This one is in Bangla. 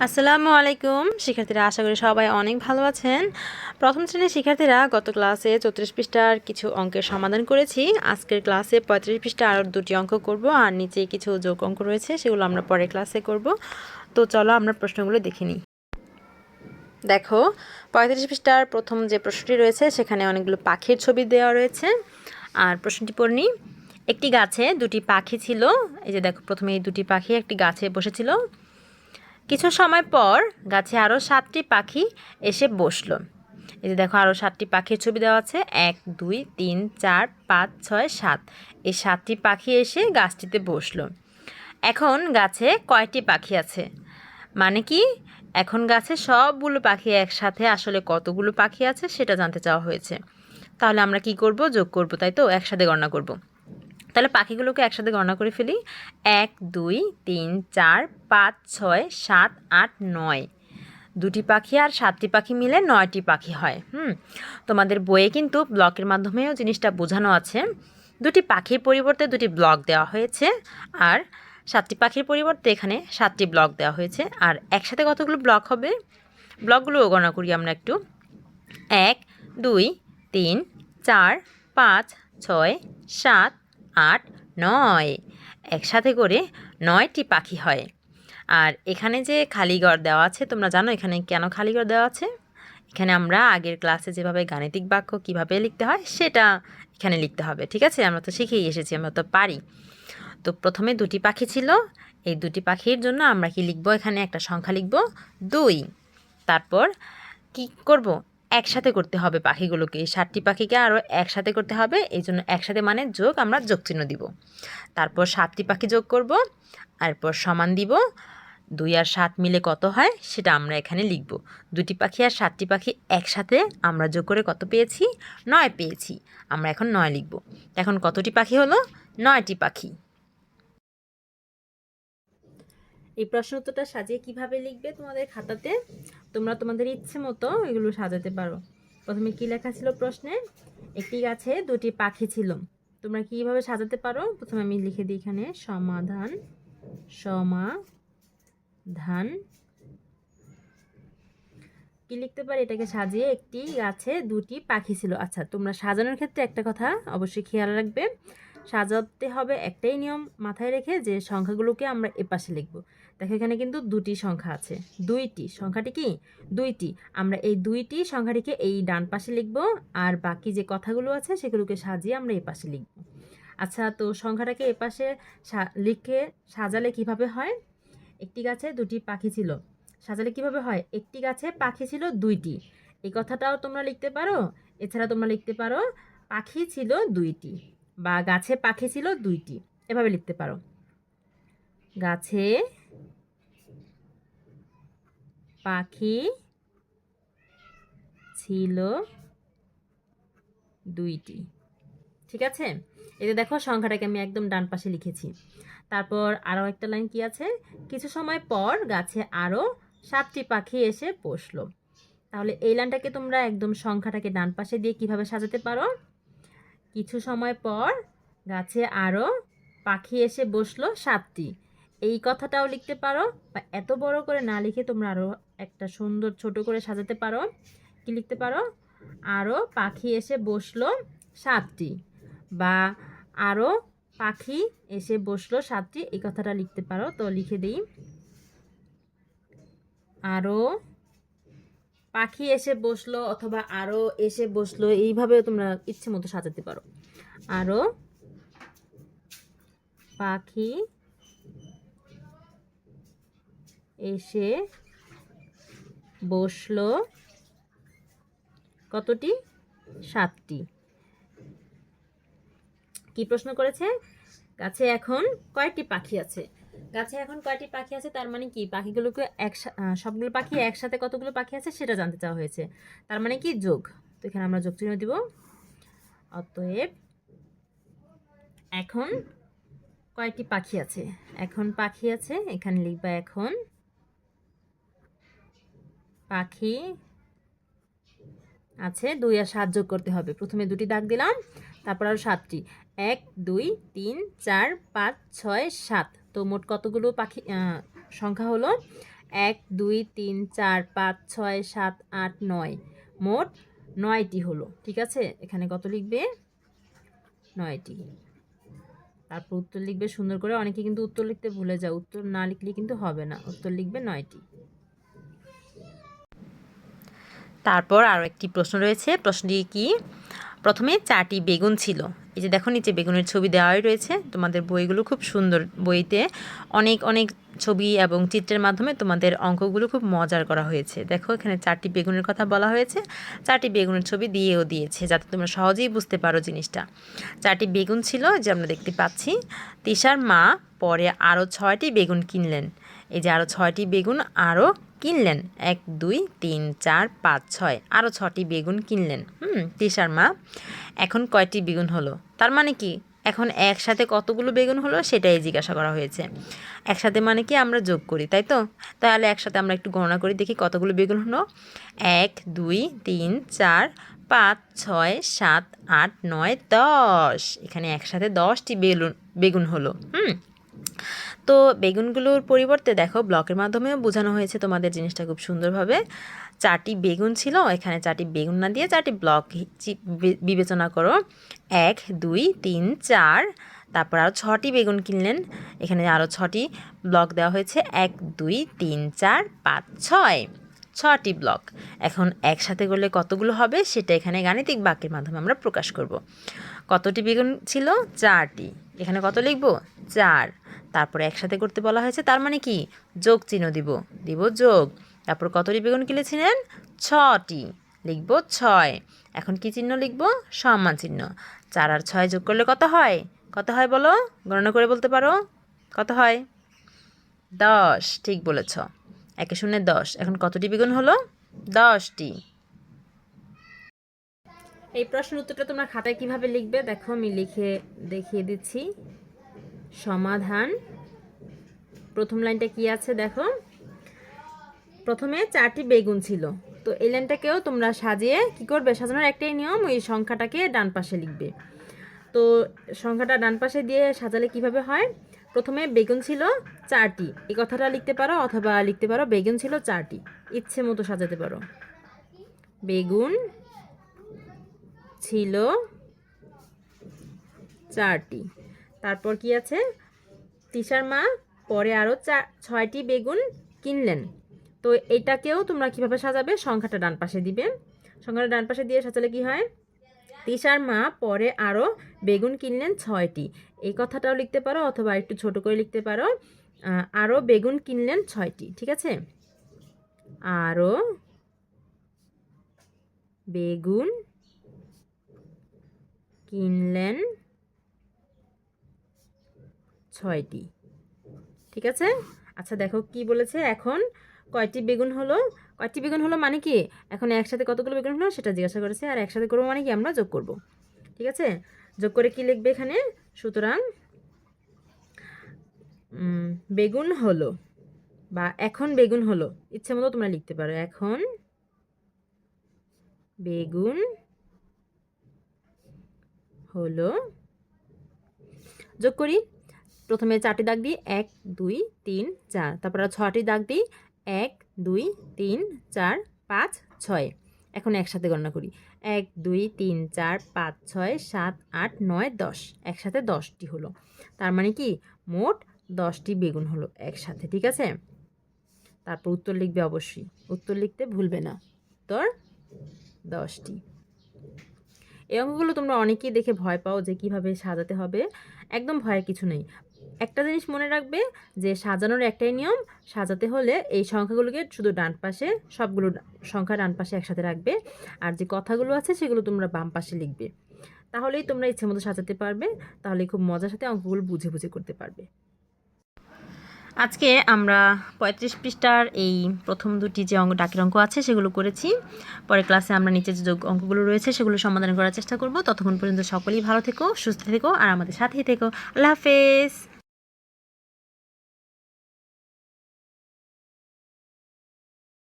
আসসালামু আলাইকুম। শিক্ষার্থীরা, আশা করি সবাই অনেক ভালো আছেন। প্রথম শ্রেণির শিক্ষার্থীরা, গত ক্লাসে চৌত্রিশ পৃষ্ঠার কিছু অঙ্কের সমাধান করেছি। আজকের ক্লাসে পঁয়ত্রিশ পৃষ্ঠা আরও দুটি অঙ্ক করব, আর নিচে কিছু যোগ অঙ্ক রয়েছে, সেগুলো আমরা পরের ক্লাসে করব। তো চলো আমরা প্রশ্নগুলো দেখে নিই। দেখো, পঁয়ত্রিশ পৃষ্ঠার প্রথম যে প্রশ্নটি রয়েছে, সেখানে অনেকগুলো পাখির ছবি দেওয়া রয়েছে। আর প্রশ্নটি পড়নি একটি গাছে দুটি পাখি ছিল, এই যে দেখো, প্রথমে এই দুটি পাখি একটি গাছে বসেছিল। কিছু সময় পর গাছে আরও সাতটি পাখি এসে বসল। এই যে দেখো আরও সাতটি পাখির ছবি দেওয়া আছে। এক, দুই, তিন, চার, পাঁচ, ছয়, সাত। এই সাতটি পাখি এসে গাছটিতে বসল। এখন গাছে কয়টি পাখি আছে? মানে কি? এখন গাছে সবগুলো পাখি একসাথে আসলে কতগুলো পাখি আছে সেটা জানতে চাওয়া হয়েছে। তাহলে আমরা কি করব? যোগ করব, তাই তো? একসাথে গণনা করব। তাহলে পাখিগুলোকে একসাথে গণনা করে ফেলি। এক, দুই, তিন, চার, পাঁচ, ছয়, সাত, আট, নয়। দুটি পাখি আর সাতটি পাখি মিলে নয়টি পাখি হয়, হুম? তোমাদের বইয়ে কিন্তু ব্লকের মাধ্যমেও জিনিসটা বোঝানো আছে। দুটি পাখির পরিবর্তে দুটি ব্লক দেওয়া হয়েছে আর সাতটি পাখির পরিবর্তে এখানে সাতটি ব্লক দেওয়া হয়েছে। আর একসাথে কতগুলো ব্লক হবে? ব্লকগুলোও গণনা করি আমরা একটু। এক, দুই, তিন, চার, পাঁচ, ছয়, সাত আট, নয়। একসাথে করে নয়টি পাখি হয়। আর এখানে যে খালিঘর দেওয়া আছে, তোমরা জানো এখানে কেন খালিঘর দেওয়া আছে? এখানে আমরা আগের ক্লাসে যেভাবে গাণিতিক বাক্য কীভাবে লিখতে হয়, সেটা এখানে লিখতে হবে, ঠিক আছে? আমরা তো শিখেই এসেছি, আমরা তো পারি। তো প্রথমে দুটি পাখি ছিল। এই দুটি পাখির জন্য আমরা কি লিখব? এখানে একটা সংখ্যা লিখব, দুই। তারপর কি করব? একসাথে করতে হবে পাখিগুলোকে। ষাটটি পাখিকে আরও একসাথে করতে হবে। এই জন্য একসাথে মানে যোগ আমরা যোগ চিহ্ন দিব। তারপর সাতটি পাখি যোগ করব, এরপর সমান দিব। দুই আর সাত মিলে কত হয় সেটা আমরা এখানে লিখব। দুটি পাখি আর সাতটি পাখি একসাথে আমরা যোগ করে কত পেয়েছি? নয় পেয়েছি। আমরা এখন নয় লিখব। এখন কতটি পাখি হলো? নয়টি পাখি। এই প্রশ্ন উত্তরটা সাজিয়ে কীভাবে লিখবে তোমাদের খাতাতে? তোমরা তোমাদের ইচ্ছে মতো এগুলো সাজাতে পারো। প্রথমে কি লেখা ছিল প্রশ্নে? একটি গাছে দুটি পাখি ছিল। তোমরা কীভাবে সাজাতে পারো? প্রথমে আমি লিখে দিই এখানে, সমাধান সমাধান। কি লিখতে পারি? এটাকে সাজিয়ে একটি গাছে দুটি পাখি ছিল। আচ্ছা তোমরা সাজানোর ক্ষেত্রে একটা কথা অবশ্যই খেয়াল রাখবে। সাজাতে হবে একটাই নিয়ম মাথায় রেখে যে সংখ্যাগুলোকে আমরা এপাশে লিখব। দেখো এখানে কিন্তু দুটি সংখ্যা আছে। দুইটি। সংখ্যাটি কি? দুইটি। আমরা এই দুইটি সংখ্যাটিকে এই ডান পাশে লিখব আর বাকি যে কথাগুলো আছে সেগুলোকে সাজিয়ে আমরা এই পাশে লিখব। আচ্ছা তো সংখ্যাটাকে এপাশে লিখে সাজালে কীভাবে হয়? একটি গাছে দুটি পাখি ছিল। সাজালে কীভাবে হয়? একটি গাছে পাখি ছিল দুইটি। এই কথাটাও তোমরা লিখতে পারো। এছাড়া তোমরা লিখতে পারো, পাখি ছিল দুইটি। বা গাছে পাখি ছিল দুইটি। এভাবে লিখতে পারো। গাছে পাখি ছিল দুইটি। ঠিক আছে? এতে দেখো, সংখ্যাটাকে আমি একদম ডান পাশে লিখেছি। তারপর আরও একটা লাইন কি আছে? কিছু সময় পর গাছে আরও সাতটি পাখি এসে বসল। তাহলে এই লাইনটাকে তোমরা একদম সংখ্যাটাকে ডান পাশে দিয়ে কীভাবে সাজাতে পারো? কিছু সময় পর গাছে আরও পাখি এসে বসল সাতটি এই কথাটাও লিখতে পারো বা এত বড় করে না লিখে তোমরা আরও একটা সুন্দর ছোট করে সাজাতে পারো। কি লিখতে পারো? আরও পাখি এসে বসল সাতটি বা আরও পাখি এসে বসল সাতটি এই কথাটা লিখতে পারো, তো লিখে দিই। আরও পাখি এসে বসল অথবা আরও এসে বসল এইভাবে তোমরা ইচ্ছে মতো সাজাতে পারো। আরও পাখি এসে বসল কতটি? সাতটি। কি প্রশ্ন করেছে? গাছে এখন কয়টি পাখি আছে? গাছে এখন কয়টি পাখি আছে? তার মানে কি, পাখিগুলোকে এক সবগুলো পাখি একসাথে কতগুলো পাখি আছে সেটা জানতে চাওয়া হয়েছে। তার মানে কি যোগ? তো এখানে আমরা যোগ চিহ্ন দিব। অতএব এখন কয়টি পাখি আছে? এখন পাখি আছে, এখানে লিখবা এখন পাখি আছে, দুই আর সাত যোগ করতে হবে। প্রথমে দুটি দাগ দিলাম, তারপর আরও সাতটি। এক, দুই, তিন, চার, পাঁচ, ছয়, সাত। তো মোট কতগুলো পাখি? সংখ্যা হলো এক, দুই, তিন, চার, পাঁচ, ছয়, সাত, আট, নয়। মোট নয়টি হলো, ঠিক আছে? এখানে কত লিখবে? নয়টি। তারপর উত্তর লিখবে সুন্দর করে। অনেকে কিন্তু উত্তর লিখতে ভুলে যায়। উত্তর না লিখলে কিন্তু হবে না। উত্তর লিখবে নয়টি। তারপর আরও একটি প্রশ্ন রয়েছে। প্রশ্নটি কি? প্রথমে চারটি বেগুন ছিল। এই যে দেখো নিচে বেগুনের ছবি দেওয়াই রয়েছে। তোমাদের বইগুলো খুব সুন্দর বইতে অনেক অনেক ছবি এবং চিত্রের মাধ্যমে তোমাদের অঙ্কগুলো খুব মজার করা হয়েছে। দেখো এখানে চারটি বেগুনের কথা বলা হয়েছে। চারটি বেগুনের ছবি দিয়েও দিয়েছে যাতে তোমরা সহজেই বুঝতে পারো জিনিসটা। চারটি বেগুন ছিল যে আমরা দেখতে পাচ্ছি। তিশার মা পরে আরও ছয়টি বেগুন কিনলেন। এই যে আরও ছয়টি বেগুন আরও কিনলেন। এক, দুই, তিন, চার, পাঁচ, ছয় আরও ছটি বেগুন কিনলেন। হুম, তিশার মা। এখন কয়টি বেগুন হলো? তার মানে কি? এখন একসাথে কতগুলো বেগুন হলো সেটাই জিজ্ঞাসা করা হয়েছে। একসাথে মানে কি আমরা যোগ করি, তাই তো? তাহলে একসাথে আমরা একটু গণনা করি, দেখি কতগুলো বেগুন হলো। এক, দুই, তিন, চার, পাঁচ, ছয়, সাত, আট, নয়, দশ। এখানে একসাথে দশটি বেলুন, বেগুন হলো, হুম। তো বেগুনগুলোর পরিবর্তে দেখো, ব্লকের মাধ্যমেও বোঝানো হয়েছে তোমাদের জিনিসটা খুব সুন্দরভাবে। চারটি বেগুন ছিল, এখানে চারটি বেগুন না দিয়ে চারটি ব্লক বিবেচনা করো। এক, দুই, তিন, চার, তারপর আরও ছটি বেগুন কিনলেন, এখানে আরও ছটি ব্লক দেওয়া হয়েছে। এক, দুই, তিন, চার, পাঁচ, ছয়, ছটি ব্লক। এখন একসাথে করলে কতগুলো হবে, সেটা এখানে গাণিতিক বাক্যের মাধ্যমে আমরা প্রকাশ করব। কতটি বেগুন ছিল? চারটি। এখানে কত লিখব? চার। তারপরে একসাথে করতে বলা হয়েছে, তার মানে কি? যোগ চিহ্ন দিব। দিব যোগ। তারপর কতটি বেগুন কিনেছিলেন? ছটি। লিখব ছয়। এখন কি চিহ্ন লিখব? সম্মান চিহ্ন। চার আর ছয় যোগ করলে কত হয়? কত হয় বলো? গণনা করে বলতে পারো। কত হয়? দশ। ঠিক বলেছ। একে শূন্য দশ। এখন কতটি বেগুন হলো? দশটি। এই প্রশ্নের উত্তরটা তোমরা খাতায় কীভাবে লিখবে? দেখো, আমি লিখে দেখিয়ে দিচ্ছি। সমাধান। প্রথম লাইনটা কি আছে? দেখো। প্রথমে চারটি বেগুন ছিল। তো এই লাইনটাকেও তোমরা সাজিয়ে কি করবে? সাজানোর একটাই নিয়ম, ওই সংখ্যাটাকে ডান পাশে লিখবে। তো সংখ্যাটা ডান পাশে দিয়ে সাজালে কীভাবে হয়? প্রথমে বেগুন ছিল চারটি। এই কথাটা লিখতে পারো অথবা লিখতে পারো, বেগুন ছিল চারটি। ইচ্ছে মতো সাজাতে পারো। বেগুন ছিল চারটি। তারপর কি আছে? তিশার মা পরে আরও চার ছয়টি বেগুন কিনলেন। তো এটাকেও তোমরা কীভাবে সাজাবে? সংখ্যাটা ডান পাশে দিবে। সংখ্যাটা ডান পাশে দিয়ে সাজালে কি হয়? তিশার মা পরে আরও বেগুন কিনলেন ছয়টি। এই কথাটাও লিখতে পারো অথবা একটু ছোট করে লিখতে পারো। আরও বেগুন কিনলেন ছয়টি, ঠিক আছে? আরও বেগুন কিনলেন ছয়টি, ঠিক আছে? আচ্ছা দেখো কি বলেছে এখন? কয়টি বেগুন হলো? কয়টি বেগুন হলো মানে কি? এখন একসাথে কতগুলো বেগুন হলো সেটা জিজ্ঞাসা করেছে, আর একসাথে করব মানে কি? আমরা যোগ করব। ঠিক আছে? যোগ করে কি লিখবে এখানে? সুতরাং বেগুন হলো বা এখন বেগুন হলো, ইচ্ছে মতো তোমরা লিখতে পারো। এখন বেগুন হলো, যোগ করি। প্রথমে চারটি দাগ দিই, এক, দুই, তিন, চার, তারপর ছটি দাগ দিই এক, দুই, তিন, চার, পাঁচ, ছয়। এখন একসাথে গণনা করি। এক, দুই, তিন, চার, পাঁচ, ছয়, সাত, আট, নয়, দশ। একসাথে দশটি হলো। তার মানে কি? মোট দশটি বেগুন হলো একসাথে, ঠিক আছে? তারপর উত্তর লিখবে অবশ্যই। উত্তর লিখতে ভুলবে না। উত্তর দশটি। এই অঙ্কগুলো তোমরা অনেকেই দেখে ভয় পাও যে কীভাবে সাজাতে হবে। একদম ভয়ের কিছু নেই। একটা জিনিস মনে রাখবে যে সাজানোর একটাই নিয়ম, সাজাতে হলে এই সংখ্যাগুলোকে শুধু ডান পাশে সবগুলো সংখ্যা ডান পাশে একসাথে রাখবে আর যে কথাগুলো আছে সেগুলো তোমরা বাম পাশে লিখবে। তাহলেই তোমরা ইচ্ছে মতো সাজাতে পারবে, তাহলে খুব মজার সাথে অঙ্কগুলো বুঝে বুঝে করতে পারবে। আজকে আমরা পঁয়ত্রিশ পৃষ্ঠার এই প্রথম দুটি যে অঙ্ক, ডাকের অঙ্ক আছে সেগুলো করেছি। পরে ক্লাসে আমরা নিচে যে অঙ্কগুলো রয়েছে সেগুলো সমাধান করার চেষ্টা করব। ততক্ষণ পর্যন্ত সকলেই ভালো থেকো, সুস্থ থেকো, আর আমাদের সাথেই থেকো। আল্লাহ হাফেজ!